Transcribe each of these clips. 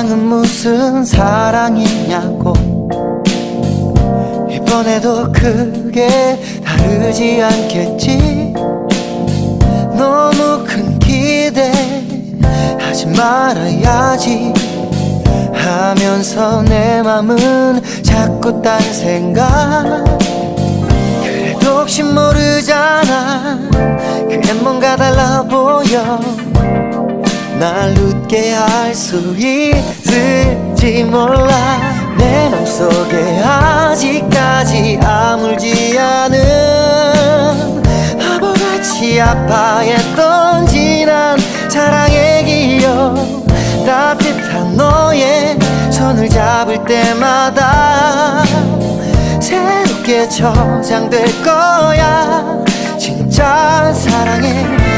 사랑은 무슨 사랑이냐고. 이번에도 크게 다르지 않겠지? 너무 큰 기대 하지 말아야지. 하면서 내 맘은 자꾸 딴 생각. 그래도 혹시 모르잖아. 그냥 뭔가 달라 보여 날 웃게 할 수 있을지 몰라. 내 맘속에 아직까지 아물지 않은 바보같이 아파했던 지난 사랑의 기억. 따뜻한 너의 손을 잡을 때마다 새롭게 저장될 거야. 진짜 사랑의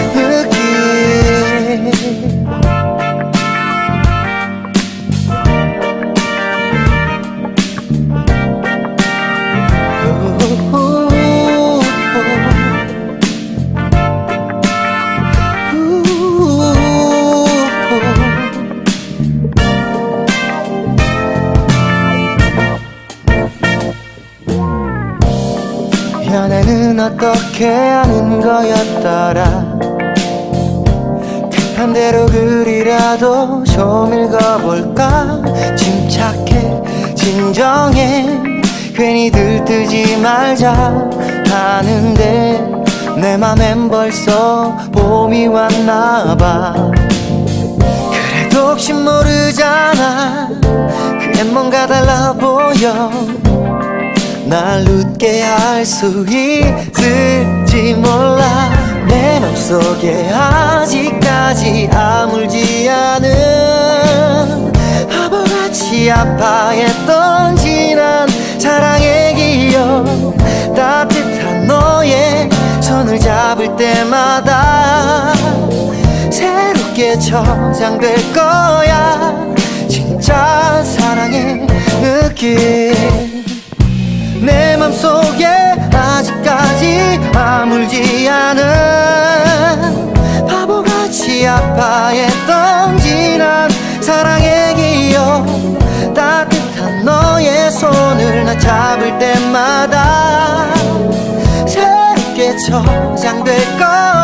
연애는 어떻게 하는 거였더라? 급한 대로 글이라도 좀 읽어볼까? 침착해 진정해. 괜히 들뜨지 말자 하는데 내 맘엔 벌써 봄이 왔나봐. 그래도 혹시 모르잖아. 그냥 뭔가 달라 보여 날 웃게 할 수 있을지 몰라. 내 맘속에 아직까지 아물지 않은 바보같이 아파했던 지난 사랑의 기억. 따뜻한 너의 손을 잡을 때마다 새롭게 저장될 거야 아물지 않은 바보같이 아파했던 지난 사랑의 기억. 따뜻한 너의 손을 나 잡을 때마다 새롭게 저장될 거야